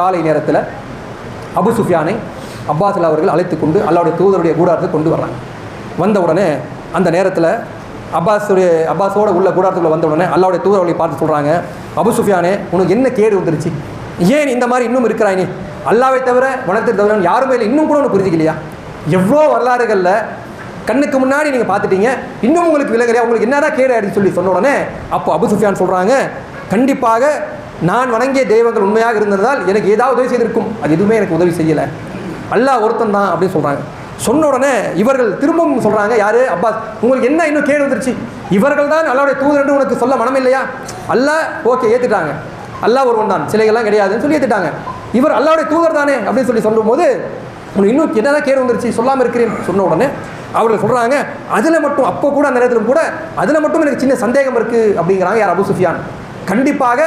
காலை நேரத்தில் அபு சுஃபியானை அப்பாஸ்லா அவர்கள் அழைத்து கொண்டு அல்லாவுடைய தூதருடைய கூடாரத்தை கொண்டு வர்றாங்க. வந்த உடனே அந்த நேரத்தில் அப்பாஸுடைய அப்பாஸோட உள்ள கூடாரத்துக்குள்ளே வந்த உடனே அல்லாவுடைய தூதரவர்களை பார்த்து சொல்கிறாங்க அபு சுஃபியானே உனக்கு என்ன கேடு வந்துருச்சு? ஏன் இந்த மாதிரி இன்னும் இருக்கிறாய் நீ? அல்லாவை தவிர வனத்தை தவிர யாருமே இல்லை. இன்னும் கூட ஒன்று புரிஞ்சிக்கலையா? எவ்வளோ வரலாறுகளில் கண்ணுக்கு முன்னாடி நீங்கள் பார்த்துட்டீங்க. இன்னும் உங்களுக்கு விலகலையா? உங்களுக்கு என்னதான் கேடு ஆயிடுச்சு சொல்லி சொன்ன உடனே அப்போ அபு சுஃபியான் சொல்கிறாங்க கண்டிப்பாக நான் வணங்கிய தெய்வங்கள் உண்மையாக இருந்ததால் எனக்கு ஏதாவது உதவி செய்திருக்கும். அது எதுவுமே எனக்கு உதவி செய்யலை. அல்லாஹ் ஒருத்தன் தான் அப்படின்னு சொல்கிறாங்க சொன்ன உடனே இவர்கள் திரும்பவும் சொல்கிறாங்க யாரு? அப்பாஸ் உங்களுக்கு என்ன இன்னும் கேடு வந்துருச்சு? இவர்கள் தான் அல்லாவுடைய தூதர் என்று உனக்கு சொல்ல மனம் இல்லையா அல்லாஹ் ஓகே ஏற்றுட்டாங்க அல்லாஹ் ஒருவன் தான். சிலைகள்லாம் கிடையாதுன்னு சொல்லி ஏற்றுட்டாங்க இவர் அல்லாவுடைய தூதர் தானே அப்படின்னு சொல்லி சொல்லும்போது உனக்கு இன்னும் என்னதான் கேடு வந்துருச்சு? சொல்லாமல் இருக்கிறேன். சொன்ன உடனே அவர்கள் சொல்கிறாங்க அதில் மட்டும் அப்போ கூட அந்த நேரத்திலும் கூட அதில் மட்டும் எனக்கு சின்ன சந்தேகம் இருக்குது அப்படிங்கிறாங்க யார்? அபு சுஃபியான். கண்டிப்பாக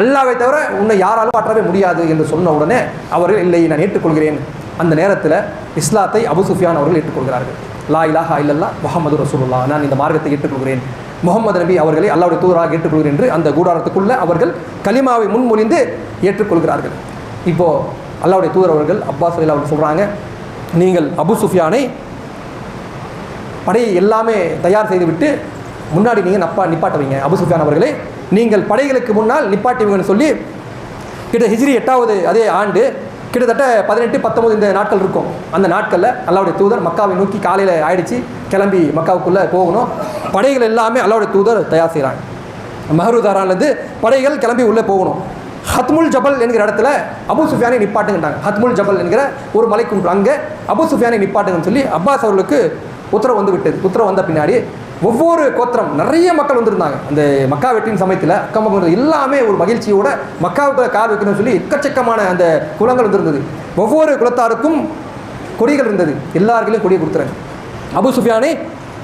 அல்லாவை தவிர உன்னை யாராலும் மாற்றவே முடியாது என்று சொன்ன உடனே அவர்கள் இல்லை நான் ஏற்றுக்கொள்கிறேன். அந்த நேரத்தில் இஸ்லாத்தை அபு சுஃபியான் அவர்கள் ஏற்றுக்கொள்கிறார்கள். லா இலாஹா இல்லல்லா முகமது ரசூலுல்லா நான் இந்த மார்க்கத்தை ஏற்றுக்கொள்கிறேன். முகமது நபி அவர்களை அல்லாவுடைய தூதராக ஏற்றுக்கொள்கிறேன் என்று அந்த கூடாரத்துக்குள்ளே அவர்கள் கலிமாவை முன்மொழிந்து ஏற்றுக்கொள்கிறார்கள். இப்போது அல்லாவுடைய தூதர் அவர்கள் அப்பாஸ் அலி அவர்கள் சொல்கிறாங்க நீங்கள் அபு சுஃபியானை படையை எல்லாமே தயார் செய்துவிட்டு முன்னாடி நீங்கள் நப்பா நிப்பாட்டுவீங்க. அபு சுஃபியான் அவர்களே நீங்கள் படைகளுக்கு முன்னால் நிப்பாட்டுவீங்கன்னு சொல்லி கிட்ட ஹிஜ்ரி எட்டாவது அதே ஆண்டு கிட்டத்தட்ட பதினெட்டு பத்தொம்பது இந்த நாட்கள் இருக்கும். அந்த நாட்களில் அல்லாவுடைய தூதர் மக்காவை நோக்கி காலையில் ஆயிடுச்சு கிளம்பி மக்காவுக்குள்ளே போகணும். படைகள் எல்லாமே அல்லாவுடைய தூதர் தயார் செய்கிறாங்க மஹருதாரான்லேருந்து படைகள் கிளம்பி உள்ளே போகணும். ஹத்முல் ஜபல் என்கிற இடத்துல அபு சுஃபியானை நிப்பாட்டுங்கிட்டாங்க ஹத்முல் ஜபல் என்கிற ஒரு மலைக்குன்று அங்கே அபு சுஃபியானை நிப்பாட்டுங்கன்னு சொல்லி அப்பாஸ் அவர்களுக்கு உத்தரவு வந்து விட்டது. உத்தரவு வந்த பின்னாடி ஒவ்வொரு கோத்திரம் நிறைய மக்கள் வந்திருந்தாங்க. அந்த மக்கா வெட்டின் சமயத்தில் அக்கம் பக்கம் எல்லாமே ஒரு மகிழ்ச்சியோட மக்காவுக்கு கால் வைக்கணும்னு சொல்லி எக்கச்சக்கமான அந்த குளங்கள் வந்திருந்தது. ஒவ்வொரு குலத்தாருக்கும் கொடிகள் இருந்தது. எல்லாருக்கையும் கொடியை கொடுத்துறாங்க. அபு சுஃபியானை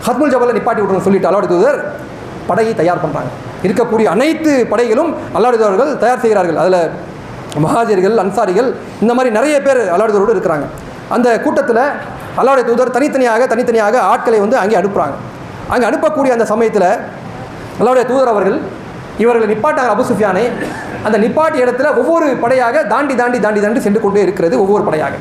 ஹத்முல் ஜபலை நிப்பாட்டி விட்றோம்னு சொல்லிட்டு அல்லாவுடைய தூதர் படையை தயார் பண்ணுறாங்க இருக்கக்கூடிய அனைத்து படைகளும் அல்லாடுதவர்கள் தயார் செய்கிறார்கள். அதில் மகாஜர்கள் அன்சாரிகள் இந்த மாதிரி நிறைய பேர் அல்லாவுடைய இருக்கிறாங்க. அந்த கூட்டத்தில் அல்லாவுடைய தூதர் தனித்தனியாக தனித்தனியாக ஆட்களை வந்து அங்கே அனுப்புகிறாங்க அங்கே அனுப்பக்கூடிய அந்த சமயத்தில் அல்லாவுடைய தூதர் அவர்கள் இவர்களை நிப்பாட்டாங்க அபுசுஃபியானை அந்த நிப்பாட்டிய இடத்துல ஒவ்வொரு படையாக தாண்டி தாண்டி தாண்டி தாண்டி சென்று கொண்டே இருக்கிறது ஒவ்வொரு படையாக.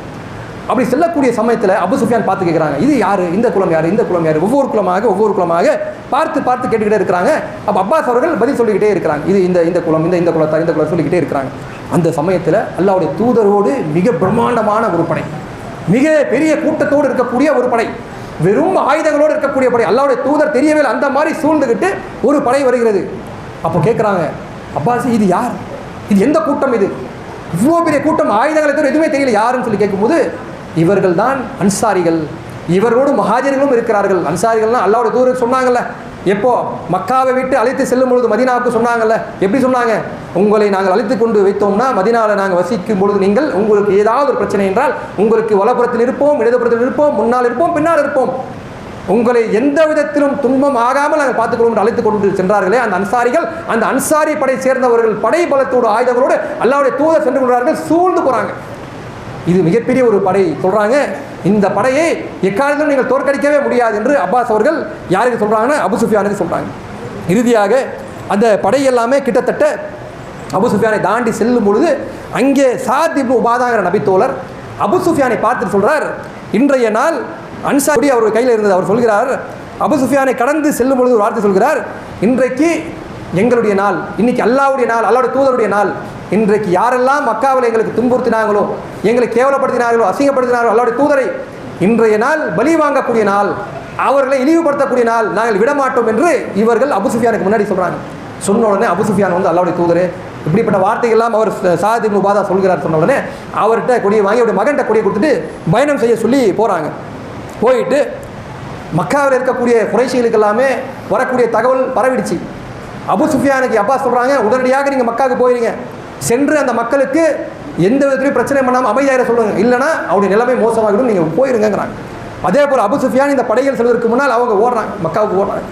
அப்படி செல்லக்கூடிய சமயத்தில் அபு சுஃபியான் பார்த்து கேட்குறாங்க இது யார்? இந்த குலம் யார்? இந்த குலம் யார்? ஒவ்வொரு குலமாக ஒவ்வொரு குலமாக பார்த்து பார்த்து கேட்டுக்கிட்டே இருக்கிறாங்க. அப்போ அப்பாஸ் அவர்கள் பதில் சொல்லிக்கிட்டே இருக்கிறாங்க இது இந்த இந்த குலம் இந்த இந்த குலத்தார் இந்த குலம் சொல்லிக்கிட்டே இருக்கிறாங்க. அந்த சமயத்தில் அல்லாவுடைய தூதரோடு மிக பிரம்மாண்டமான ஒரு படை மிக பெரிய கூட்டத்தோடு இருக்கக்கூடிய ஒரு படை. வெறும் ஆயுதங்களோடு இருக்கக்கூடிய படை. அல்லாவுடைய தூதர் தெரியவே அந்த மாதிரி சூழ்ந்துக்கிட்டு ஒரு படை வருகிறது. அப்போ கேட்குறாங்க அப்பாசி இது யார்? இது எந்த கூட்டம் இது? இவ்வளோ பெரிய கூட்டம் ஆயுதங்களை தவிர எதுவுமே தெரியல. யாருன்னு சொல்லி கேட்கும்போது இவர்கள் தான் அன்சாரிகள். இவரோடு மகாஜர்களும் இருக்கிறார்கள். அன்சாரிகள்லாம் அல்லாவோட தூரம் சொன்னாங்கல்ல. எப்போ? மக்காவை விட்டு அழைத்து செல்லும் பொழுது மதினாவுக்கு சொன்னாங்கல்ல. எப்படி சொன்னாங்க? உங்களை நாங்கள் அழைத்து கொண்டு வைத்தோம்னா மதினாவில் நாங்கள் வசிக்கும் பொழுது நீங்கள் உங்களுக்கு ஏதாவது ஒரு பிரச்சனை என்றால் உங்களுக்கு வலப்புறத்தில் இருப்போம் இடதுபுறத்தில் இருப்போம் முன்னால் இருப்போம் பின்னால் இருப்போம். உங்களை எந்த விதத்திலும் துன்பம் ஆகாமல் நாங்கள் பார்த்துக்கொள்ளும் என்று அழைத்து கொண்டு சென்றார்களே. அந்த அன்சாரிகள் அந்த அன்சாரி படை சேர்ந்தவர்கள் படை பலத்தோடு ஆயுதங்களோடு அல்லாவுடைய தூதர் சென்று கொள்கிறார்கள் சூழ்ந்து போகிறாங்க இது மிகப்பெரிய ஒரு படை சொல்கிறாங்க இந்த படையை எக்காலத்திலும் நீங்கள் தோற்கடிக்கவே முடியாது என்று அப்பாஸ் அவர்கள் யாருக்கு சொல்கிறாங்கன்னா அபு சுஃபியானுக்கு சொல்கிறாங்க இறுதியாக அந்த படை எல்லாமே கிட்டத்தட்ட அபு சுஃபியானை தாண்டி செல்லும் பொழுது அங்கே சாத் இப்னு உபாதாங்கிற நபித்தோழர் அபு சுஃபியானை பார்த்துட்டு சொல்கிறார் இன்றைய நாள் அன்சாரி அவர் கையில் இருந்தது. அவர் சொல்கிறார் அபு சுஃபியானை கடந்து செல்லும் பொழுது ஒரு வார்த்தை சொல்கிறார். இன்றைக்கு எங்களுடைய நாள் இன்னைக்கு அல்லாவுடைய நாள் அல்லாவுடைய தூதருடைய நாள் இன்றைக்கு யாரெல்லாம் மக்காவில் எங்களுக்கு துன்புறுத்தினாங்களோ எங்களை கேவலப்படுத்தினார்களோ அசிங்கப்படுத்தினார்களோ அல்லாவுடைய தூதரை இன்றைய நாள் பலி வாங்கக்கூடிய நாள் அவர்களை இழிவுபடுத்தக்கூடிய நாள் நாங்கள் விடமாட்டோம் என்று இவர்கள் அபுசுஃபியானுக்கு முன்னாடி சொல்கிறாங்க சொன்ன உடனே அபுசுஃபியான் வந்து அல்லாவுடைய தூதரே இப்படிப்பட்ட வார்த்தைகள்லாம் அவர் சாதி முபாதா சொல்கிறார் சொன்ன உடனே அவர்கிட்ட கொடியை வாங்கி அவருடைய மகன்கிட்ட கொடியை கொடுத்துட்டு பயணம் செய்ய சொல்லி போகிறாங்க போயிட்டு மக்காவில் இருக்கக்கூடிய குறைசிகளுக்கு எல்லாமே வரக்கூடிய தகவல் பரவிடுச்சு. அபு சுஃபியானுக்கு அப்பா சொல்கிறாங்க உடனடியாக நீங்கள் மக்காவுக்கு போயிருங்க. சென்று அந்த மக்களுக்கு எந்த விதத்துலையும் பிரச்சனை பண்ணாமல் அமைதியாயிர சொல்லுங்க. இல்லைனா அவருடைய நிலைமை மோசமாகிடும் நீங்கள் போயிருங்கிறாங்க அதே போல் அபு சுஃபியான் இந்த படைகள் செல்வதற்கு முன்னால் அவங்க ஓடுறாங்க மக்காவுக்கு ஓடுறாங்க.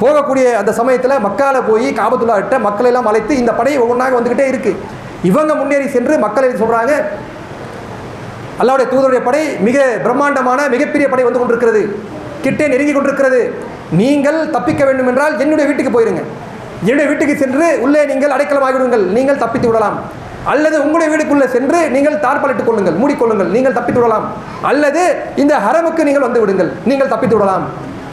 போகக்கூடிய அந்த சமயத்தில் மக்கால போய் காபத்துள்ளாட்ட மக்களை எல்லாம் அழைத்து இந்த படை ஒவ்வொன்றாக வந்துக்கிட்டே இருக்குது இவங்க முன்னேறி சென்று மக்களை சொல்கிறாங்க அல்லாவுடைய தூதருடைய படை மிக பிரம்மாண்டமான மிகப்பெரிய படை வந்து கொண்டிருக்கிறது. கிட்டே நெருங்கி கொண்டிருக்கிறது. நீங்கள் தப்பிக்க வேண்டும் என்றால் என்னுடைய வீட்டுக்கு போயிருங்க. என்னுடைய வீட்டுக்கு சென்று உள்ளே நீங்கள் அடைக்கலம் ஆகிவிடுங்கள் நீங்கள் தப்பித்து விடலாம். அல்லது உங்களுடைய வீடுக்குள்ளே சென்று நீங்கள் தார்பாலிட்டுக் கொள்ளுங்கள் மூடிக்கொள்ளுங்கள். நீங்கள் தப்பித்து விடலாம். அல்லது இந்த ஹரமுக்கு நீங்கள் வந்து விடுங்கள். நீங்கள் தப்பித்து விடலாம்.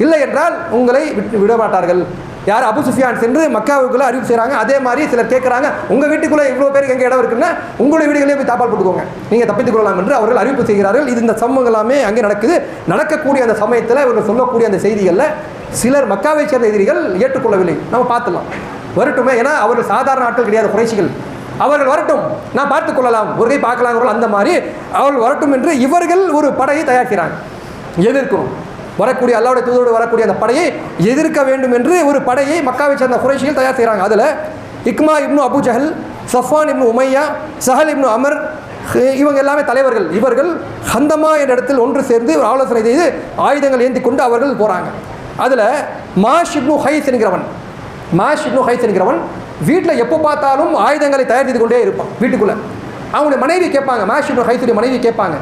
இல்லை என்றால் உங்களை விட்டு விட மாட்டார்கள் யார் அபு சுஃபியான் சென்று மக்காவுக்குள்ளே அறிவு செய்கிறாங்க அதே மாதிரி சிலர் கேட்குறாங்க உங்கள் வீட்டுக்குள்ளே இவ்வளோ பேருக்கு எங்கே இடம் இருக்குன்னா உங்களுடைய வீடுகளே போய் தாப்பால் போட்டுக்கோங்க. நீங்கள் தப்பித்துக் கொள்ளலாம் என்று அவர்கள் அறிவிப்பு செய்கிறார்கள். இது இந்த சம்பவம் எல்லாமே அங்கே நடக்குது. நடக்கக்கூடிய அந்த சமயத்தில் இவர்கள் சொல்லக்கூடிய அந்த செய்திகளில் சிலர் மக்காவை சேர்ந்த எதிரிகள் ஏற்றுக்கொள்ளவில்லை. நம்ம பார்த்துலாம். வரட்டுமே ஏன்னா அவர்கள் சாதாரண ஆட்கள் கிடையாது குறைச்சிகள் அவர்கள் வரட்டும். நான் பார்த்துக் கொள்ளலாம். ஒரு கை பார்க்கலாம் அந்த மாதிரி. அவர்கள் வரட்டும் என்று இவர்கள் ஒரு படையை தயாரிக்கிறாங்க. எதிர்க்கும். வரக்கூடிய அல்லாவுடைய தூதரோடு வரக்கூடிய அந்த படையை எதிர்க்க வேண்டும் என்று ஒரு படையை மக்காவை சேர்ந்த குறைஷிகள் தயார் செய்கிறாங்க. அதில் இக்மா இப்னு அபு ஜஹல் சஃபான் இப்னு உமையா சஹல் இப்னு அமர் இவங்க எல்லாமே தலைவர்கள். இவர்கள் ஹந்தமா என்ற இடத்தில் ஒன்று சேர்ந்து ஒரு ஆலோசனை செய்து ஆயுதங்கள் ஏந்தி கொண்டு அவர்கள் போகிறாங்க அதில் மாஷிப்னு ஹைஸ் என்கிறவன் மாஷிப்னு ஹைஸ் என்கிறவன் வீட்டில் எப்போ பார்த்தாலும் ஆயுதங்களை தயார் செய்து கொண்டே இருப்பான் வீட்டுக்குள்ளே. அவங்களுடைய மனைவி கேட்பாங்க மாஷிப்னு இப்னு ஹைஸுடைய மனைவி கேட்பாங்க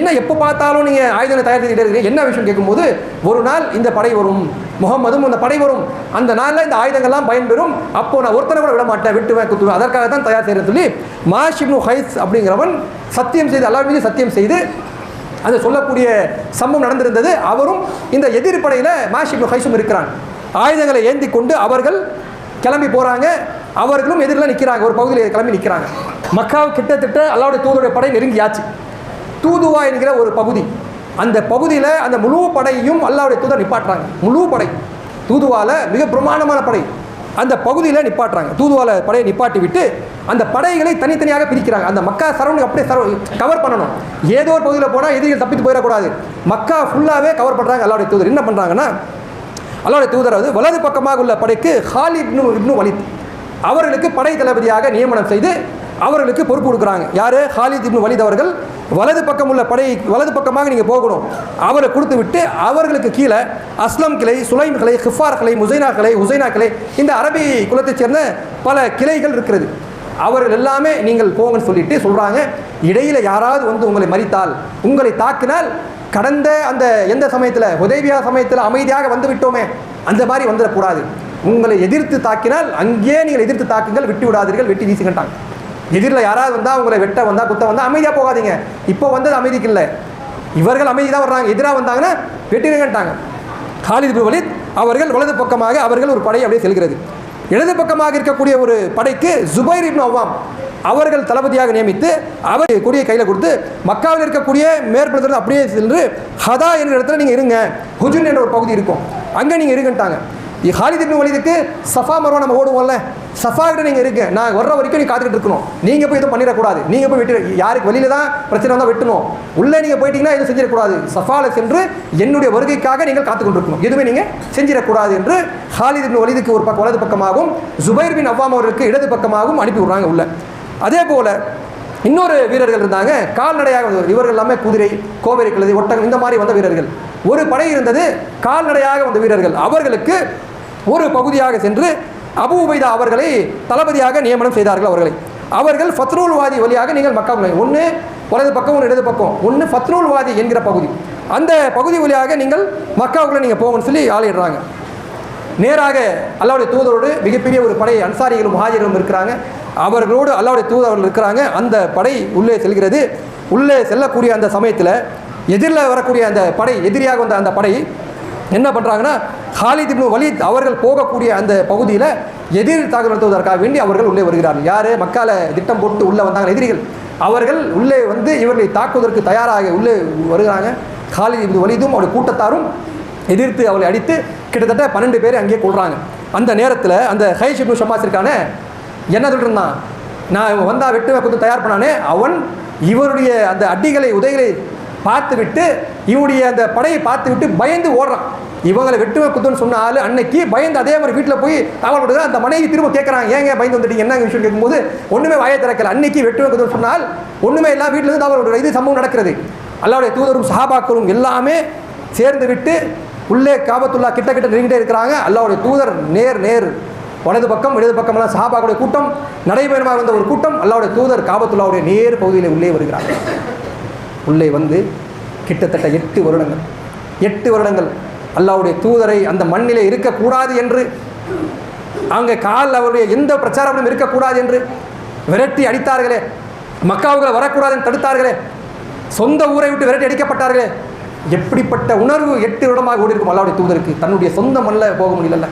என்ன எப்போ பார்த்தாலும் நீங்கள் ஆயுதங்களை தயார் செய்துட்டே இருக்கிறீங்க? என்ன விஷயம்? கேட்கும்போது ஒரு நாள் இந்த படை வரும் முகம்மதும் அந்த படை வரும். அந்த நாளில் இந்த ஆயுதங்கள்லாம் பயன்பெறும். அப்போ நான் ஒருத்தனை கூட விட மாட்டேன் விட்டுவேன் குத்துவேன். அதற்காக தான் தயார் செய்கிறேன் சொல்லி மாஷிப்னு ஹைஸ் அப்படிங்கிறவன் சத்தியம் செய்து எல்லார் சத்தியம் செய்து அது சொல்லக்கூடிய சம்பவம் நடந்திருந்தது. அவரும் இந்த எதிர்ப்படையில் மாஷிப்னு ஹைசும் இருக்கிறான். ஆயுதங்களை ஏந்தி கொண்டு அவர்கள் கிளம்பி போகிறாங்க அவர்களும் எதிரில் நிற்கிறாங்க ஒரு பகுதியில் கிளம்பி நிற்கிறாங்க மக்காவு கிட்டத்தட்ட அல்லாவுடைய தூதருடைய படை நெருங்கியாச்சு. தூதுவா என்கிற ஒரு பகுதி. அந்த பகுதியில் அந்த முழு படையையும் அல்லாவுடைய தூதர் நிப்பாட்டுறாங்க. முழு படை. தூதுவாவில் மிக பிரமாண்டமான படை. அந்த பகுதியில் நிப்பாட்டுறாங்க. தூதுவால படையை நிப்பாட்டி விட்டு அந்த படைகளை தனித்தனியாக பிரிக்கிறாங்க. அந்த மக்கா சரௌண்டிங் அப்படியே சரௌ கவர் பண்ணணும். ஏதோ ஒரு பகுதியில் போனால் எதிரிகள் தப்பித்து போயிடக்கூடாது. மக்கா ஃபுல்லாகவே கவர் பண்ணுறாங்க அல்லாவுடைய தூதர். என்ன பண்ணுறாங்கன்னா அல்லாவுடைய தூதர் வந்து வலது பக்கமாக உள்ள படைக்கு ஹாலித் இப்னு இப்னு வலித். அவர்களுக்கு படை தளபதியாக நியமனம் செய்து அவர்களுக்கு பொறுப்பு கொடுக்குறாங்க. யார்? ஹாலித் இப்னு வலித் அவர்கள். வலது பக்கம் உள்ள படை வலது பக்கமாக நீங்கள் போகணும். அவரை கொடுத்து விட்டு அவர்களுக்கு கீழே அஸ்லம் கிளை சுலைம் கிளை ஹிஃபார் கிளை முசைனா கிளை உசைனா கிளை இந்த அரபி குலத்தைச் சேர்ந்த பல கிளைகள் இருக்கிறது. அவர்கள் எல்லாமே நீங்கள் போங்கன்னு சொல்லிட்டு சொல்கிறாங்க இடையில் யாராவது வந்து உங்களை மறித்தால் உங்களை தாக்கினால் கடந்த அந்த எந்த சமயத்தில் உதவியா சமயத்தில் அமைதியாக வந்து விட்டோமே அந்த மாதிரி வந்துடக்கூடாது. உங்களை எதிர்த்து தாக்கினால் அங்கேயே நீங்கள் எதிர்த்து தாக்குங்கள் விட்டு விடாதீர்கள் வெட்டி வீசுகின்றாங்க எதிரில் யாராவது வந்தால் உங்களை வெட்ட வந்தால் குத்த வந்தால் அமைதியாக போகாதீங்க. இப்போ வந்தது அமைதிக்கு இல்லை. இவர்கள் அமைதி தான் வர்றாங்க. எதிராக வந்தாங்கன்னா வெட்டிடுங்கன்ட்டாங்க ஹாலித் வலித் அவர்கள் வலது பக்கமாக அவர்கள் ஒரு படை அப்படியே செல்கிறது. இடது பக்கமாக இருக்கக்கூடிய ஒரு படைக்கு ஜுபைர் இப்னு அவ்வாம் அவர்கள் தளபதியாக நியமித்து அவர் கொடியை கையில் கொடுத்து மக்காவில் இருக்கக்கூடிய மேற்புறத்தில் அப்படியே சென்று ஹதா என்ற இடத்துல நீங்கள் இருங்க. ஹுஜுன் என்ற ஒரு பகுதி இருக்கும். அங்கே நீங்கள் இருங்கன்ட்டாங்க. ஹாலித் இப்னு வலிதுக்கு சஃபா மர்வா நம்ம ஓடுவோம்ல. சஃபாகிட்ட நீங்கள் இருக்கு நான் வர்ற வரைக்கும் நீ காத்துக்கிட்டு இருக்கணும். நீங்கள் போய் எதுவும் பண்ணிடக்கூடாது. நீங்கள் போய் வெட்டி யாருக்கு வெளியில தான் பிரச்சனை வந்தால் வெட்டணும். உள்ளே நீங்கள் போயிட்டீங்கன்னா எதுவும் செஞ்சிடக்கூடாது. சஃபாவில் சென்று என்னுடைய வருகைக்காக நீங்கள் காத்துக்கொண்டு இருக்கணும் எதுவுமே நீங்கள் செஞ்சிடக்கூடாது என்று ஹாலித் இப்னு வலிதுக்கு ஒரு பக்கம் வலது பக்கமாகவும் ஜுபைர் பின் அவ்வாம் அவர்களுக்கு இடது பக்கமாகவும் அனுப்பி விடுறாங்க உள்ள. அதே போல் இன்னொரு வீரர்கள் இருந்தாங்க. கால்நடையாக இவர்கள் எல்லாமே குதிரை கோவேரி கழுதை ஒட்டகம் இந்த மாதிரி வந்த வீரர்கள். ஒரு படை இருந்தது. கால்நடையாக வந்த வீரர்கள். அவர்களுக்கு ஒரு பகுதியாக சென்று அபு உபைதா அவர்களை தளபதியாக நியமனம் செய்தார்கள் அவர்களை. அவர்கள் ஃபத்ரூல் வாதி வழியாக நீங்கள் மக்கா ஒன்று வலது பக்கம் ஒன்று இடது பக்கம். ஒன்று ஃபத்ரூல் வாதி என்கிற பகுதி. அந்த பகுதி வழியாக நீங்கள் மக்காவுக்குள்ள நீங்கள் போகணும்னு சொல்லி ஆளிடுறாங்க நேராக அல்லாவுடைய தூதரோடு மிகப்பெரிய ஒரு படை அன்சாரிகளும் முஹாஜிர்களும் இருக்கிறாங்க. அவர்களோடு அல்லாவுடைய தூதர்கள் இருக்கிறாங்க. அந்த படை உள்ளே செல்கிறது. உள்ளே செல்லக்கூடிய அந்த சமயத்தில் எதிரில் வரக்கூடிய அந்த படை எதிரியாக வந்த அந்த படை என்ன பண்ணுறாங்கன்னா ஹாலித் இப்னு வலித் அவர்கள் போகக்கூடிய அந்த பகுதியில் எதிர் தாக்குதல் நடத்துவதற்காக வேண்டி அவர்கள் உள்ளே வருகிறார்கள் யார்? மக்கால திட்டம் போட்டு உள்ளே வந்தாங்க எதிரிகள். அவர்கள் உள்ளே வந்து இவர்களை தாக்குவதற்கு தயாராக உள்ளே வருகிறாங்க. ஹாலித் இப்னு வலிதும் அவருடைய கூட்டத்தாரும் எதிர்த்து அவளை அடித்து கிட்டத்தட்ட பன்னெண்டு பேர் அங்கேயே கொள்கிறாங்க அந்த நேரத்தில் அந்த ஹைஷ் இப்னு ஷமாஸ் என்ன சொல்லிருந்தான் நான் இவன் வெட்டுவை கொடுத்து தயார் பண்ணானே. அவன் இவருடைய அந்த அடிகளை உதைகளை பார்த்துவிட்டு இவனுடைய அந்த படையை பார்த்து விட்டு பயந்து ஓடுறான். இவங்களை வெட்டுவை குத்துன்னு சொன்ன ஆள் அன்னைக்கு பயந்து அதே மாதிரி வீட்டில் போய் தகவல் கொடுக்குற அந்த மனைவி திரும்ப கேட்குறாங்க ஏங்க பயந்து வந்துட்டீங்க? என்ன விஷயம்? கேட்கும்போது ஒன்றுமே வாயை திறக்கல. அன்னைக்கு வெட்டுவை குத்துன்னு சொன்னால் ஒன்றுமே எல்லாம் வீட்டிலேருந்து தகவல் கொடுக்குற இது சம்பவம் நடக்கிறது. அல்லாவுடைய தூதரும் சஹாபாக்களும் எல்லாமே சேர்ந்து விட்டு உள்ளே காபத்துல்லா கிட்ட கிட்ட நெருங்கிட்டே இருக்கிறாங்க. அல்லாவுடைய தூதர் நேர் நேர் வலது பக்கம் இடது பக்கமெல்லாம் சஹாபாக்குடைய கூட்டம் நடைபெறமாக இருந்த ஒரு கூட்டம். அல்லாவுடைய தூதர் காபத்துல்லாவுடைய நேர் பகுதியில் உள்ளே வருகிறாங்க உள்ளே வந்து கிட்டத்தட்ட எட்டு வருடங்கள். எட்டு வருடங்கள். அல்லாவுடைய தூதரை அந்த மண்ணிலே இருக்கக்கூடாது என்று அங்கே கால் அவருடைய எந்த பிரச்சாரமும் இருக்கக்கூடாது என்று விரட்டி அடித்தார்களே. மக்காவுகளை வரக்கூடாதுன்னு தடுத்தார்களே. சொந்த ஊரை விட்டு விரட்டி அடிக்கப்பட்டார்களே. எப்படிப்பட்ட உணர்வு எட்டு வருடமாக ஓடி இருக்கும் அல்லாவுடைய தூதருக்கு. தன்னுடைய சொந்த மண்ணில் போக முடியல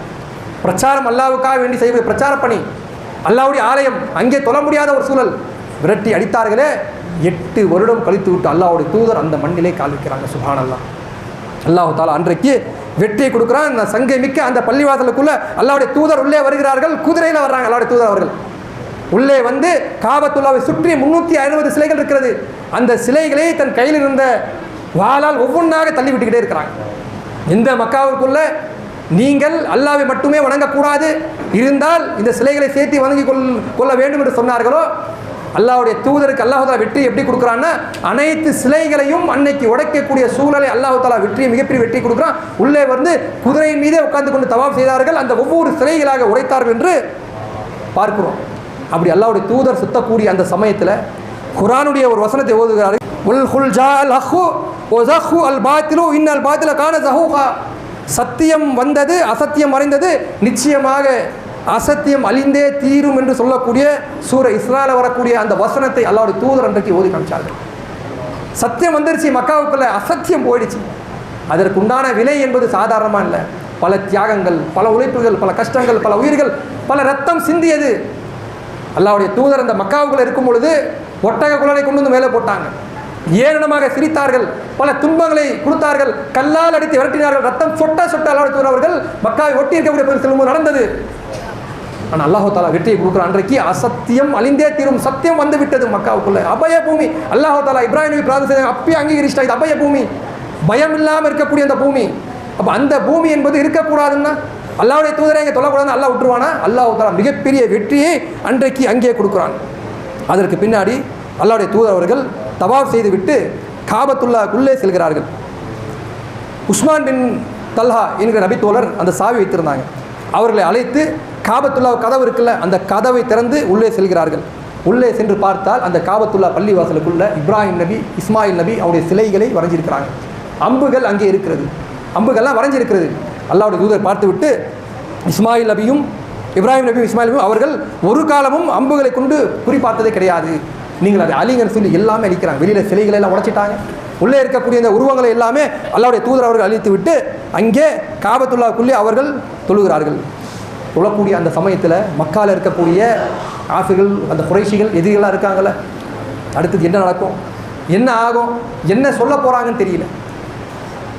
பிரச்சாரம் அல்லாவுக்காக வேண்டி செய்வது பிரச்சார பணி. அல்லாவுடைய ஆலயம் அங்கே தொல்ல முடியாத ஒரு சூழல். விரட்டி அடித்தார்களே. எட்டு வருடம் கழித்து விட்டு அல்லாவுடைய தூதர் அந்த மண்ணிலே கால் வைக்கிறாங்க சுபான் அல்லாஹ் அல்லாஹு தாலா அன்றைக்கு வெற்றியை கொடுக்குறான். அந்த சங்கை மிக்க அந்த பள்ளிவாசலுக்குள்ள அல்லாவுடைய தூதர் உள்ளே வருகிறார்கள். குதிரையில் வர்றாங்க அல்லாவுடைய தூதர் அவர்கள். உள்ளே வந்து காபத்துல்லாவை சுற்றி முன்னூற்றி அறுபது சிலைகள் இருக்கிறது. அந்த சிலைகளை தன் கையில் இருந்த வாளால் ஒவ்வொன்றாக தள்ளி விட்டுக்கிட்டே இருக்கிறாங்க. இந்த மக்காவுக்குள்ள நீங்கள் அல்லாவை மட்டுமே வணங்கக்கூடாது. இருந்தால் இந்த சிலைகளை சேர்த்து வணங்கி கொள் கொள்ள வேண்டும் என்று சொன்னார்களோ அல்லாவுடைய தூதருக்கு அல்லாஹு தாலா வெற்றி எப்படி கொடுக்குறான்னா அனைத்து சிலைகளையும் அன்னைக்கு உடைக்கக்கூடிய சூழலை அல்லாஹு தாலா வெற்றியை மிகப்பெரிய வெற்றி கொடுக்குறான். உள்ளே வந்து குதிரையின் மீதே உட்கார்ந்து கொண்டு தவாப் செய்தார்கள். அந்த ஒவ்வொரு சிலைகளாக உடைத்தார்கள் என்று பார்க்கிறோம். அப்படி அல்லாவுடைய தூதர் சுத்தக்கூடிய அந்த சமயத்தில் குரானுடைய ஒரு வசனத்தை ஓதுகிறார். உல் ஹுல் ஜா அல் அஹு ஓ ஜஹு அல் பாத்திலு இன்னல் பாத்தில கான ஜஹூஹா. சத்தியம் வந்தது அசத்தியம் மறைந்தது. நிச்சயமாக அசத்தியம் அழிந்தே தீரும் என்று சொல்லக்கூடிய சூர இஸ்ரால வரக்கூடிய அந்த வசனத்தை அல்லாவுடைய தூதர் அன்றைக்கு ஓதி காமிச்சார்கள். சத்தியம் வந்துருச்சு மக்காவுக்குள்ள அசத்தியம் போயிடுச்சு. அதற்கு உண்டான விலை என்பது சாதாரணமாக இல்லை. பல தியாகங்கள் பல உழைப்புகள் பல கஷ்டங்கள் பல உயிர்கள் பல ரத்தம் சிந்தியது. அல்லாவுடைய தூதர் அந்த மக்காவுக்குள்ள இருக்கும் பொழுது ஒட்டக குழலை கொண்டு வந்து மேலே போட்டாங்க. ஏளனமாக சிரித்தார்கள். பல துன்பங்களை கொடுத்தார்கள். கல்லால் அடித்து விரட்டினார்கள். ரத்தம் சொட்ட சொட்ட அல்லாவுடைய தூதர் அவர்கள் மக்காவை ஒட்டி இருக்கக்கூடிய பெரும் நடந்தது. ஆனால் அல்லாஹு தாலா வெற்றியை கொடுக்குற அன்றைக்கு அசத்தியம் அழிந்தே தீரும். சத்தியம் வந்து விட்டது மக்காவுக்குள்ள. அபய பூமி. அல்லாஹு தாலா இப்ராஹிம் பிரார்த்தனை அப்பயே அங்கீகரிச்சிட்டா இது அபய பூமி. பயம் இல்லாமல் இருக்கக்கூடிய அந்த பூமி. அப்போ அந்த பூமி என்பது இருக்கக்கூடாதுன்னா அல்லாவுடைய தூதரை இங்கே தொல்லக்கூடாதுன்னு அல்லாஹ் விட்டுருவானா? அல்லாஹு தாலா மிகப்பெரிய வெற்றியை அன்றைக்கு அங்கே கொடுக்குறான். அதற்கு பின்னாடி அல்லாவுடைய தூதர் அவர்கள் தவாப் செய்துவிட்டு காபத்துல்லாக்குள்ளே செல்கிறார்கள். உஸ்மான் பின் தல்ஹா என்கிற நபித்தோழர் அந்த சாவி வைத்திருந்தாங்க. அவர்களை அழைத்து காபத்துல்லா கதவு இருக்குல்ல அந்த கதவை திறந்து உள்ளே செல்கிறார்கள். உள்ளே சென்று பார்த்தால் அந்த காபத்துல்லா பள்ளிவாசலுக்குள்ள இப்ராஹிம் நபி இஸ்மாயில் நபி அவருடைய சிலைகளை வரைஞ்சிருக்கிறாங்க. அம்புகள் அங்கே இருக்கிறது. அம்புகள்லாம் வரைஞ்சிருக்கிறது. அல்லாவுடைய தூதர் பார்த்துவிட்டு இஸ்மாயில் நபியும் இப்ராஹிம் நபியும் இஸ்மாயில் நபியும் அவர்கள் ஒரு காலமும் அம்புகளை கொண்டு குறிப்பார்த்ததே கிடையாது. நீங்கள் அதை அழிங்கன்னு சொல்லி எல்லாமே அழிக்கிறாங்க. வெளியில் சிலைகளை எல்லாம் உடைச்சிட்டாங்க. உள்ளே இருக்கக்கூடிய இந்த உருவங்களை எல்லாமே அல்லாவுடைய தூதர் அவர்கள் அழித்து விட்டு அங்கே காபத்துள்ளாவுக்குள்ளே அவர்கள் தொழுகிறார்கள். உழக்கூடிய அந்த சமயத்தில் மக்கால் இருக்கக்கூடிய ஆஃபிர்கள் அந்த குறைஷிகள் எதிரிகளாக இருக்காங்கல்ல? அடுத்தது என்ன நடக்கும்? என்ன ஆகும்? என்ன சொல்ல போகிறாங்கன்னு தெரியல.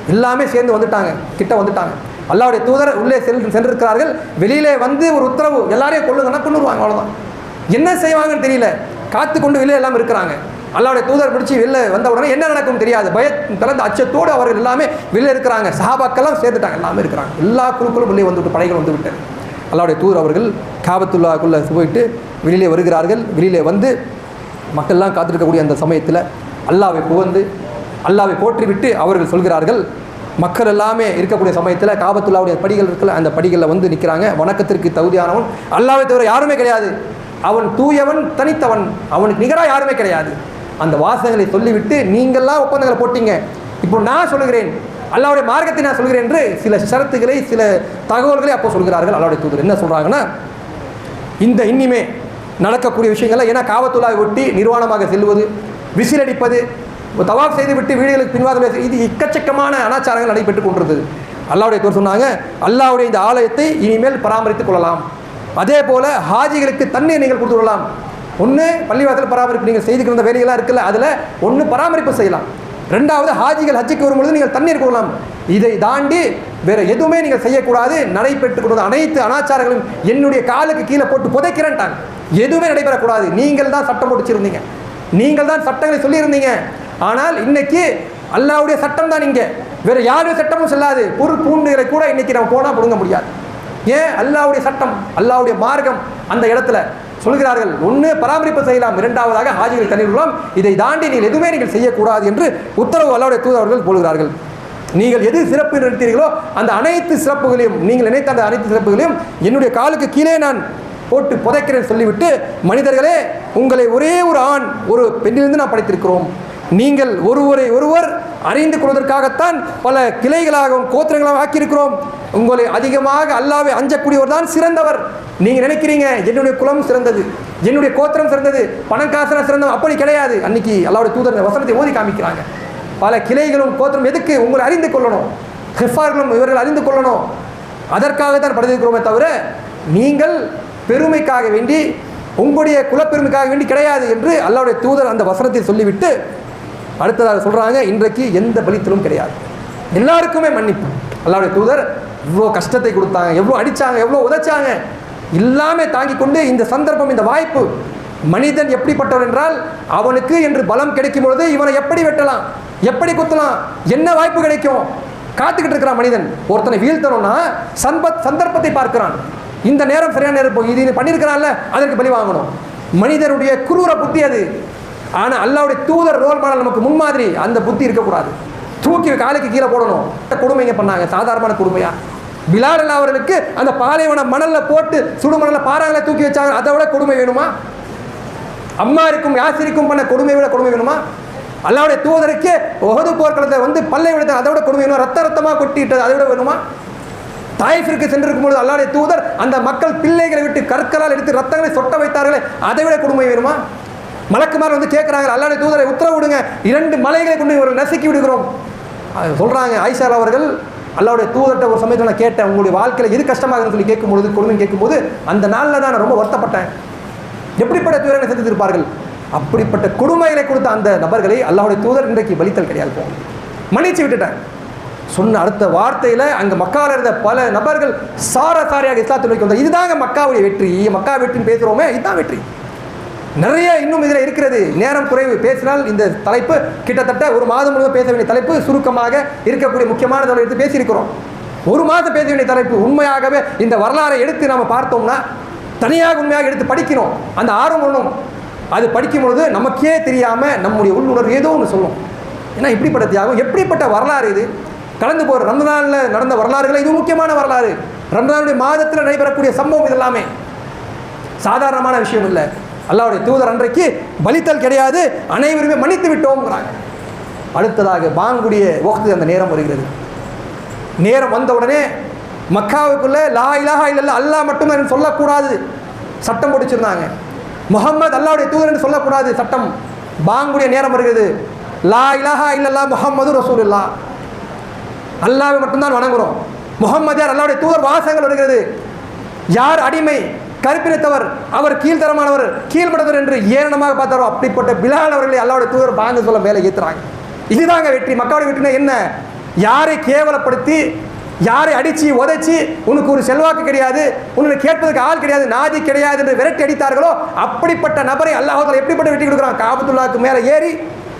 எல்லாமே சேர்ந்து வந்துட்டாங்க. கிட்ட வந்துட்டாங்க. அல்லாவுடைய தூதர் உள்ளே செல் சென்றிருக்கிறார்கள். வெளியிலே வந்து ஒரு உத்தரவு எல்லாரையும் கொள்ளுங்கன்னா கொண்டுருவாங்க அவ்வளோதான் என்ன செய்வாங்கன்னு தெரியல. காத்து கொண்டு வெளியே எல்லாம் இருக்கிறாங்க. அல்லாவுடைய தூதர் பிடிச்சி வெளில வந்த உடனே என்ன நடக்கும் தெரியாது. பய கலந்த அச்சத்தோடு அவர்கள் எல்லாமே வெளியே இருக்கிறாங்க. சஹாபாக்கெல்லாம் சேர்ந்துட்டாங்க. எல்லாமே இருக்கிறாங்க. எல்லா குழுக்களும் வெளியே வந்துவிட்டு படைகள் வந்துவிட்டு அல்லாவுடைய தூர் அவர்கள் காபத்துல்லாக்குள்ளே போயிட்டு வெளியிலே வருகிறார்கள். வெளியிலே வந்து மக்கள்லாம் காத்திருக்கக்கூடிய அந்த சமயத்தில் அல்லாவை புகழ்ந்து அல்லாவை போற்றிவிட்டு அவர்கள் சொல்கிறார்கள். மக்கள் எல்லாமே இருக்கக்கூடிய சமயத்தில் காபத்துல்லாவுடைய படிகள் இருக்கல அந்த படிகளில் வந்து நிற்கிறாங்க வணக்கத்திற்கு தகுதியானவன். அல்லாவை தவிர யாருமே கிடையாது. அவன் தூயவன் தனித்தவன். அவனுக்கு நிகராக யாருமே கிடையாது. அந்த வாசகங்களை சொல்லிவிட்டு நீங்கள்லாம் ஒப்பந்தங்களை போட்டீங்க. இப்போ நான் சொல்லுகிறேன் அல்லாவுடைய மார்க்கத்தை நான் சொல்கிறேன் என்று சில ஷரத்துகளை சில தகவல்களை அப்போ சொல்கிறார்கள் அல்லாவுடைய தூதர். என்ன சொல்கிறாங்கன்னா இந்த இன்னிமே நடக்கக்கூடிய விஷயங்கள்ல ஏன்னா காவத்துலாவை ஒட்டி நிர்வாணமாக செல்வது விசிலடிப்பது தவாப் செய்து விட்டு வீடுகளுக்கு பின்வாதம் இது இக்கச்சக்கமான அனாச்சாரங்கள் நடைபெற்றுக் கொண்டிருந்தது. அல்லாவுடைய தூர் சொன்னாங்க அல்லாவுடைய இந்த ஆலயத்தை இனிமேல் பராமரித்துக் கொள்ளலாம். அதே போல ஹாஜிகளுக்கு தண்ணீர் நீங்கள் கொடுத்து விடலாம் ஒன்று பள்ளிவாசல் பராமரிப்பு நீங்கள் செய்துக்கிற வேலைகளாக இருக்குல்ல அதில் ஒன்று பராமரிப்பு செய்யலாம். ரெண்டாவது ஹாஜிகள் ஹஜ்ஜுக்கு வரும்பொழுது நீங்கள் தண்ணீர் கொடுக்கலாம். இதை தாண்டி வேறு எதுவுமே நீங்கள் செய்யக்கூடாது. நடைபெற்றுக் கொடுத்த அனைத்து அனாச்சாரங்களும் என்னுடைய காலுக்கு கீழே போட்டு புதைக்கிறேன்ட்டாங்க. எதுவுமே நடைபெறக்கூடாது. நீங்கள் தான் சட்டம் போட்டு நீங்கள் தான் சட்டங்களை சொல்லியிருந்தீங்க. ஆனால் இன்னைக்கு அல்லாவுடைய சட்டம் தான் இங்கே. வேறு யாருடைய சட்டமும் செல்லாது. பொருள் பூண்டுகளை கூட இன்னைக்கு நம்ம போனால் பிடுங்க முடியாது. ஏன்? அல்லாவுடைய சட்டம் அல்லாவுடைய மார்க்கம் அந்த இடத்துல. சொல்கிறார்கள் ஒன்று பராமரிப்பு செய்யலாம் இரண்டாவதாக ஹாஜிகள் தண்ணீர் இதை தாண்டி நீங்கள் எதுவுமே நீங்கள் செய்யக்கூடாது என்று உத்தரவு அல்லாவுடைய தூதர்கள் போடுகிறார்கள். நீங்கள் எது சிறப்பு நிறுத்தீர்களோ அந்த அனைத்து சிறப்புகளையும் நீங்கள் நினைத்த அந்த அனைத்து சிறப்புகளையும் என்னுடைய காலுக்கு கீழே நான் போட்டு புதைக்கிறேன் சொல்லிவிட்டு மனிதர்களே உங்களை ஒரே ஒரு ஆண் ஒரு பெண்ணிலிருந்து நான் படைத்திருக்கிறோம். நீங்கள் ஒருவரை ஒருவர் அறிந்து கொள்வதற்காகத்தான் பல கிளைகளாகவும் கோத்திரங்களாகவும் ஆக்கியிருக்கிறோம். உங்களை அதிகமாக அல்லாவே அஞ்சக்கூடியவர் தான் சிறந்தவர். நீங்கள் நினைக்கிறீங்க என்னுடைய குலம் சிறந்தது என்னுடைய கோத்திரம் சிறந்தது பணம் காசுனா அப்படி கிடையாது. அன்னைக்கு அல்லாவுடைய தூதர் வசனத்தை ஓதி காமிக்கிறாங்க. பல கிளைகளும் கோத்திரம் எதுக்கு உங்களை அறிந்து கொள்ளணும்? ஹிஃபார்களும் இவர்கள் அறிந்து கொள்ளணும். அதற்காக தான் படைத்திருக்கிறோமே தவிர நீங்கள் பெருமைக்காக வேண்டி உங்களுடைய குலப்பெருமைக்காக வேண்டி கிடையாது என்று அல்லாவுடைய தூதர் அந்த வசனத்தை சொல்லிவிட்டு அடுத்ததாக சொல்கிறாங்க இன்றைக்கு எந்த பலித்தலும் கிடையாது. எல்லாருக்குமே மன்னிப்பு. அல்லாவுடைய தூதர் இவ்வளோ கஷ்டத்தை கொடுத்தாங்க எவ்வளோ அடிச்சாங்க எவ்வளோ உதைச்சாங்க. எல்லாமே தாங்கி கொண்டு இந்த சந்தர்ப்பம் இந்த வாய்ப்பு. மனிதன் எப்படிப்பட்டவன் என்றால் அவனுக்கு என்று பலம் கிடைக்கும் பொழுது இவனை எப்படி வெட்டலாம் எப்படி குத்தலாம் என்ன வாய்ப்பு கிடைக்கும்? காத்துக்கிட்டு இருக்கிறான் மனிதன். ஒருத்தனை வீழ்த்தணும்னா சன்பத் சந்தர்ப்பத்தை பார்க்கிறான். இந்த நேரம் சரியான நேரம் இது பண்ணியிருக்கிறான்ல அதற்கு பலி வாங்கணும். மனிதனுடைய குரூர புத்தி அது. ஆனால் அல்லாவுடைய தூதர் ரோல் மாடல் நமக்கு முன்மாதிரி அந்த புத்தி இருக்கக்கூடாது. தூக்கி காலைக்கு கீழே போடணும். கொடுமைங்க பண்ணாங்க சாதாரணமான கொடுமையா? பிலாடல் அவர்களுக்கு அந்த பாலைவன மணலில் போட்டு சுடுமணலில் பாறாங்களை தூக்கி வச்சாங்க அதை விட கொடுமை வேணுமா? அம்மா இருக்கும் யாசிரிக்கும் பண்ண கொடுமை விட கொடுமை வேணுமா? அல்லாவுடைய தூதருக்கு ஒகது போர்க்களத்தை வந்து பல்லை விடுத்த அதை விட கொடுமை வேணுமா? ரத்த ரத்தமாக கொட்டிட்டது அதை விட வேணுமா? தாய்ஃபிற்கு சென்றிருக்கும் பொழுது அல்லாவுடைய தூதர் அந்த மக்கள் பிள்ளைகளை விட்டு கற்களால் எடுத்து ரத்தங்களை சொட்ட வைத்தார்களே அதை விட கொடுமை வேணுமா? மலக்குமார் வந்து கேட்குறாங்க அல்லாவுடைய தூதரை உத்தரவு விடுங்க இரண்டு மலைகளை கொண்டு இவர்கள் நசுக்கி விடுகிறோம். சொல்கிறாங்க ஐசார் ஐஷார் அவர்கள் அல்லாவுடைய தூதர்கிட்ட ஒரு சமயத்தில் நான் கேட்டேன் உங்களுடைய வாழ்க்கையில் எது கஷ்டமாகன்னு சொல்லி கேட்கும்போது கொடுமை கேட்கும்போது அந்த நாளில் தான் நான் ரொம்ப வருத்தப்பட்டேன். எப்படிப்பட்ட தூரனை செஞ்சிருப்பார்கள் அப்படிப்பட்ட கொடுமைகளை கொடுத்த அந்த நபர்களை அல்லாவுடைய தூதர் இன்றைக்கு பலித்தல் கிடையாது போகும் மன்னிச்சு விட்டுட்டேன். சொன்ன அடுத்த வார்த்தையில் அங்கே மக்காவில் இருந்த பல நபர்கள் சார சாரியாக இஸ்லாத்தை நோக்கி வந்தார் இதுதாங்க மக்காவுடைய வெற்றி. மக்கா வெற்றின்னு பேசுகிறோமே இதுதான் வெற்றி. நிறைய இன்னும் இதில் இருக்கிறது. நேரம் குறைவு. பேசினால் இந்த தலைப்பு கிட்டத்தட்ட ஒரு மாதம் முழுவதும் பேச வேண்டிய தலைப்பு. சுருக்கமாக இருக்கக்கூடிய முக்கியமான தலைப்பு எடுத்து பேசியிருக்கிறோம். ஒரு மாதம் பேச வேண்டிய தலைப்பு. உண்மையாகவே இந்த வரலாறை எடுத்து நம்ம பார்த்தோம்னா தனியாக உண்மையாக எடுத்து படிக்கணும். அந்த ஆர்வம் ஒன்றும் அது படிக்கும் பொழுது நமக்கே தெரியாமல் நம்முடைய உள்ளுணர்வு ஏதோ ஒன்று சொல்லும். ஏன்னா இப்படிப்பட்ட தியாகம் எப்படிப்பட்ட வரலாறு இது? கலந்து போகிற ரம்ஜானில் நடந்த வரலாறுகளை இது முக்கியமான வரலாறு. ரம்ஜானுடைய மாதத்தில் நடைபெறக்கூடிய சம்பவம் இதெல்லாமே. சாதாரணமான விஷயம் இல்லை. அல்லாவுடைய தூதர் அன்றைக்கு பலித்தல் கிடையாது அனைவருமே மன்னித்து விட்டோம்ங்கிறாங்க. அடுத்ததாக பாங்குடைய வகுத்து அந்த நேரம் வருகிறது. நேரம் வந்த உடனே லா இலாஹா இல்லல்ல அல்லாஹ் மட்டும்தான் சொல்லக்கூடாது சட்டம் பிடிச்சிருந்தாங்க முகம்மது அல்லாவுடைய தூதர் என்று சொல்லக்கூடாது சட்டம். பாங்குடைய நேரம் வருகிறது. லா இலாஹா இல்லல்லா ரசூல் அல்லாஹ் அல்லாவை மட்டும்தான் வணங்குறோம். முகம்மது யார்? அல்லாவுடைய தூதர் வாசகங்கள் வருகிறது. யார் அடிமை? கருப்பினத்தவர் அவர் கீழ்த்தரமானவர் கீழ்படுத்தவர் என்று ஏளனமாக பார்த்தாரோ அப்படிப்பட்ட பிலால் அவர்களை அல்லாவுடைய தூதர் பாங்கு சொல்ல மேலே ஏற்றுறாங்க இதுதாங்க வெற்றி. மக்களுடைய வெற்றினா என்ன? யாரை கேவலப்படுத்தி யாரை அடிச்சு உதைச்சி உனக்கு ஒரு செல்வாக்கு கிடையாது உன்னை கேட்பதற்கு ஆள் கிடையாது நாதி கிடையாது என்று விரட்டி அடித்தார்களோ அப்படிப்பட்ட நபரை அல்லாஹால எப்படிப்பட்ட வெற்றி கொடுக்குறான்? காபத்துல்லாவுக்கு மேலே ஏறி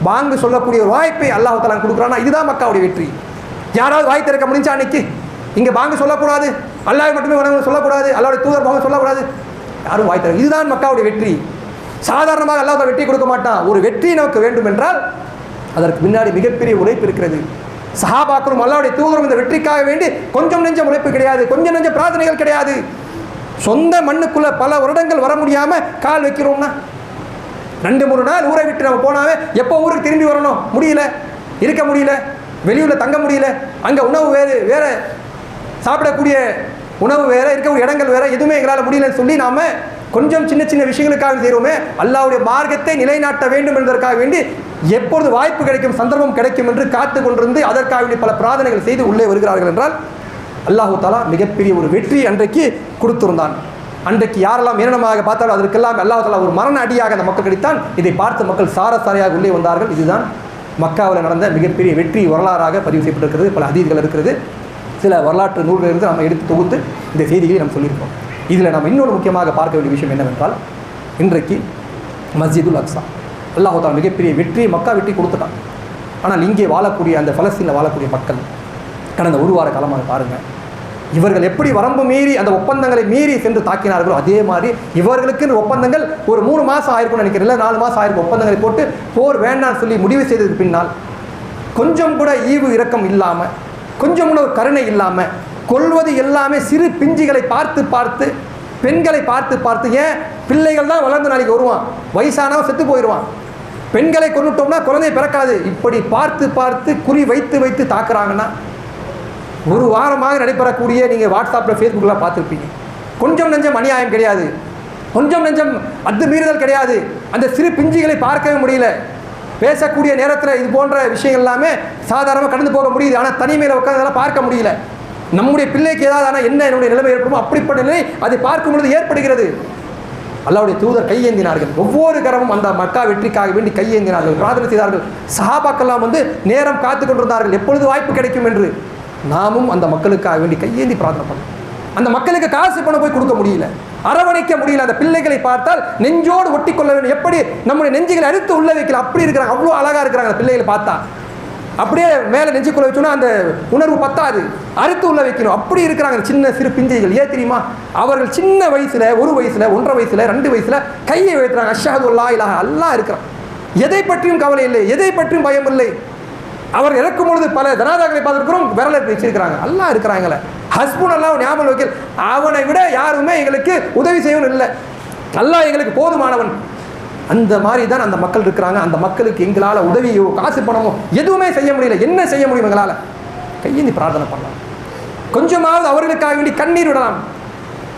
பாங்கு சொல்லக்கூடிய ஒரு வாய்ப்பை அல்லாஹால கொடுக்குறான்னா இதுதான் மக்காவுடைய வெற்றி. யாராவது வாய் திறக்க முடிஞ்சா அன்னைக்கு இங்கே பாங்க சொல்லக்கூடாது. அல்லாஹ் மட்டுமே வணங்க சொல்லக்கூடாது. அல்லாவுடைய தூதர் பாங்க சொல்லக்கூடாது. யாரும் வாய் தரும் இதுதான் மக்காவுடைய வெற்றி. சாதாரணமாக அல்லாத வெற்றி கொடுக்க மாட்டான். ஒரு வெற்றி நமக்கு வேண்டும் என்றால் அதற்கு பின்னாடி மிகப்பெரிய உழைப்பு இருக்கிறது. சஹாபாக்களும் அல்லாவுடைய தூதரும் இந்த வெற்றிக்காக வேண்டி கொஞ்சம் நெஞ்ச உழைப்பு கிடையாது. கொஞ்சம் நெஞ்ச பிரார்த்தனைகள் கிடையாது. சொந்த மண்ணுக்குள்ளே பல வருடங்கள் வர முடியாமல் கால் வைக்கிறோம்னா ரெண்டு மூணு நாள் ஊரை விட்டு நம்ம போனாவே எப்போ ஊருக்கு திரும்பி வரணும்? முடியல. இருக்க முடியல. வெளியூரில் தங்க முடியல. அங்கே உணவு வேறு வேறு சாப்பிடக்கூடிய உணவு வேற இருக்கக்கூடிய இடங்கள் வேற எதுவுமே எங்களால் முடியலன்னு சொல்லி நாம கொஞ்சம் சின்ன சின்ன விஷயங்களுக்காக செய்கிறோமே அல்லாவுடைய மார்க்கத்தை நிலைநாட்ட வேண்டும் என்பதற்காக வேண்டி எப்பொழுது வாய்ப்பு கிடைக்கும் சந்தர்ப்பம் கிடைக்கும் என்று காத்து கொண்டிருந்து அதற்காக வேண்டி பல பிரார்த்தனைகள் செய்து உள்ளே வருகிறார்கள் என்றால் அல்லாஹு தாலா மிகப்பெரிய ஒரு வெற்றி அன்றைக்கு கொடுத்திருந்தான். அன்றைக்கு யாரெல்லாம் ஏனமாக பார்த்தாலும் அதற்கெல்லாம் அல்லாஹு தாலா ஒரு மரண அடியாக அந்த மக்கள் கிடைத்தான் இதை பார்த்து மக்கள் சாரசாரையாக உள்ளே வந்தார்கள். இதுதான் மக்காவில் நடந்த மிகப்பெரிய வெற்றி வரலாறாக பதிவு செய்யப்பட்டிருக்கிறது. பல அதிதிகள் இருக்கிறது. சில வரலாற்று நூல்களிலிருந்து நம்ம எடுத்து தொகுத்து இந்த செய்திகளை நம்ம சொல்லியிருக்கோம். இதில் நம்ம இன்னொரு முக்கியமாக பார்க்க வேண்டிய விஷயம் என்னவென்றால் இன்றைக்கு மஸ்ஜிதுல் அக்ஸா அல்லாஹ் மிகப்பெரிய வெற்றி மக்கா வெற்றி கொடுத்துட்டான். ஆனால் இங்கே வாழக்கூடிய அந்த பலஸ்தீனில் வாழக்கூடிய மக்கள் கடந்த ஒரு வார காலமாக பாருங்கள் இவர்கள் எப்படி வரம்பு மீறி அந்த ஒப்பந்தங்களை மீறி சென்று தாக்கினார்களோ அதே மாதிரி இவர்களுக்குன்னு ஒப்பந்தங்கள் ஒரு மூணு மாதம் ஆயிருக்கும்னு நினைக்கிறேன். இல்லை நாலு மாதம் ஆயிருக்கும். ஒப்பந்தங்களை போட்டு போர் வேண்டாம்னு சொல்லி முடிவு செய்ததுக்கு பின்னால் கொஞ்சம் கூட ஈவு இரக்கம் இல்லாமல் கொஞ்சம் கூட கருணை இல்லாமல் கொல்வது எல்லாமே சிறு பிஞ்சுகளை பார்த்து பார்த்து பெண்களை பார்த்து பார்த்து ஏன்? பிள்ளைகள் தான் வளர்ந்து நாளைக்கு வருவான். வயசானவன் செத்து போயிடுவான். பெண்களை கொண்டுட்டோம்னா குழந்தை பிறக்காது. இப்படி பார்த்து பார்த்து குறி வைத்து வைத்து தாக்குறாங்கன்னா ஒரு வாரமாக நடைபெறக்கூடிய நீங்கள் வாட்ஸ்அப்பில் ஃபேஸ்புக்கில் பார்த்துருப்பீங்க. கொஞ்சம் நெஞ்சம் அநியாயம் கிடையாது. கொஞ்சம் நெஞ்சம் அத்துமீறுதல் கிடையாது. அந்த சிறு பிஞ்சுகளை பார்க்கவே முடியல. பேசக்கூடிய நேரத்தில் இது போன்ற விஷயங்கள் எல்லாமே சாதாரணமாக கடந்து போக முடியுது. ஆனால் தனிமையில் உட்கார்ந்ததெல்லாம் பார்க்க முடியல. நம்முடைய பிள்ளைக்கு ஏதாவது ஆனால் என்ன என்னுடைய நிலைமை ஏற்படுமோ அப்படிப்பட்ட நிலை அதை பார்க்கும் பொழுது ஏற்படுகிறது. அல்லாவுடைய தூதர் கையேந்தினார்கள். ஒவ்வொரு கரமும் அந்த மக்கா வெற்றிக்காக வேண்டி கையேந்தினார்கள். பிரார்த்தனை செய்தார்கள். சஹாபாக்கெல்லாம் வந்து நேரம் காத்து கொண்டிருந்தார்கள். எப்பொழுது வாய்ப்பு கிடைக்கும் என்று? நாமும் அந்த மக்களுக்காக வேண்டி கையேந்தி பிரார்த்தனை பண்ணோம் அந்த மக்களுக்கு காசு பணம் போய் கொடுக்க முடியல. அரவணைக்க முடியல. அந்த பிள்ளைகளை பார்த்தால் நெஞ்சோடு ஒட்டி கொள்ள வேண்டும். எப்படி? நம்முடைய நெஞ்சுகளை அறுத்து உள்ள வைக்கல. அப்படி இருக்கிறாங்க. அவ்வளோ அழகாக இருக்கிறாங்க அந்த பிள்ளைகளை பார்த்தா. அப்படியே மேலே நெஞ்சுக்குள்ள வச்சோன்னா அந்த உணர்வு பத்தாது. அறுத்து உள்ள வைக்கணும். அப்படி இருக்கிறாங்க சின்ன சிறு பிஞ்சைகள். ஏன் தெரியுமா? அவர்கள் சின்ன வயசுல ஒரு வயசுல ஒன்றரை வயசுல ரெண்டு வயசுல கையை வைத்துறாங்க அஷாது அல்லா இலாஹ அல்லாஹ் இருக்கிறான். எதை பற்றியும் கவலை இல்லை. எதை பற்றியும் பயம் இல்லை. அவர் இறக்கும் பொழுது பல ஜனாதாக்களை பார்த்துருக்கிறோம் விரலை வச்சிருக்கிறாங்க எல்லாம் இருக்கிறாங்களே. ஹஸ்பண்ட் எல்லாம் ஞாபகம் வைக்கல். அவனை விட யாருமே எங்களுக்கு உதவி செய்யணும் இல்லை. நல்லா எங்களுக்கு போதுமானவன். அந்த மாதிரி தான் அந்த மக்கள் இருக்கிறாங்க. அந்த மக்களுக்கு எங்களால் உதவியோ காசு பணமோ எதுவுமே செய்ய முடியல. என்ன செய்ய முடியும் எங்களால்? கையேந்தி பிரார்த்தனை பண்ணலாம். கொஞ்சமாவது அவர்களுக்காக வேண்டி கண்ணீர் விடலாம்.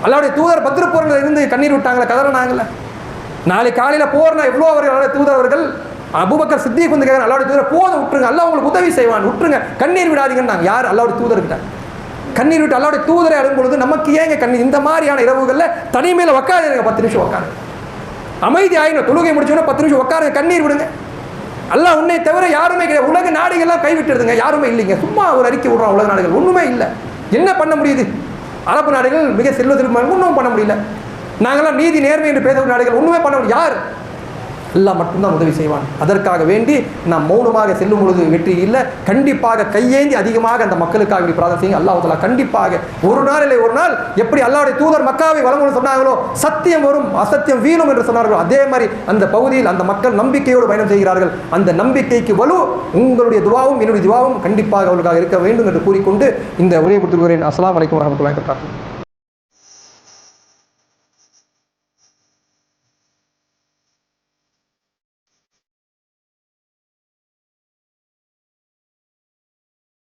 அல்லாவுடைய தூதர் பத்திரப்போர்கள் இருந்து கண்ணீர் விட்டாங்களே கதறினாங்கல்ல நாளை காலையில் போறனா எவ்வளோ அவர்கள் தூதர் அவர்கள் அபுபக்கர் சித்திக்கு வந்து கேட்குறாங்க அல்லாவுடைய தூதர் போதும் விட்டுருங்க அல்லா உங்களுக்கு உதவி செய்வான் விட்டுருங்க கண்ணீர் விடாதீங்கன்னாங்க. யார்? அல்லாவுடைய தூதர்கிட்ட. கண்ணீர் விட்டு அல்லாவுடைய தூதரை அடும் பொழுது நமக்கு ஏங்க கண்ணீர்? இந்த மாதிரியான இரவுகளில் தனிமையில் உட்காருங்க பத்து நிமிஷம் உட்காரு அமைதி ஆயிடும் தொழுகை முடிச்சோன்னா பத்து நிமிஷம் உட்காருங்க கண்ணீர் விடுங்க. அல்ல உன்னை தவிர யாருமே கிடையாது. உலக நாடுகள்லாம் கைவிட்டுருதுங்க யாருமே இல்லைங்க. சும்மா ஒரு அறிக்கை விடுறான் உலக நாடுகள். ஒன்றுமே இல்லை. என்ன பண்ண முடியுது? அரபு நாடுகள் மிக செல்வ திரும்ப ஒன்றும் பண்ண முடியல. நாங்களாம் நீதி நேர்மை என்று பேசக்கூடிய நாடுகள் ஒன்றுமே பண்ண முடியும் யார்? எல்லாம் மட்டும்தான் உதவி செய்வான். அதற்காக வேண்டி நாம் மௌனமாக செல்லும் பொழுது வெற்றி இல்லை. கண்டிப்பாக கையேந்தி அதிகமாக அந்த மக்களுக்காக வேண்டி பிரார்த்தனை செய்யுங்க. அல்லாஹ் கண்டிப்பாக ஒரு நாள் இல்லை ஒரு நாள் எப்படி அல்லாவுடைய தூதர் மக்காவை வழங்கணும்னு சொன்னாங்களோ சத்தியம் வரும் அசத்தியம் வீணும் என்று சொன்னார்களோ அதே மாதிரி அந்த பகுதியில் அந்த மக்கள் நம்பிக்கையோடு பயணம் செய்கிறார்கள். அந்த நம்பிக்கைக்கு வலு உங்களுடைய துவாவும் என்னுடைய துவாவும் கண்டிப்பாக அவர்களுக்காக இருக்க வேண்டும் என்று கூறிக்கொண்டு இந்த உரையை கொடுத்துருக்கிறேன் அஸ்லாம் வலைக்கம் வரமத்துல்லாஹி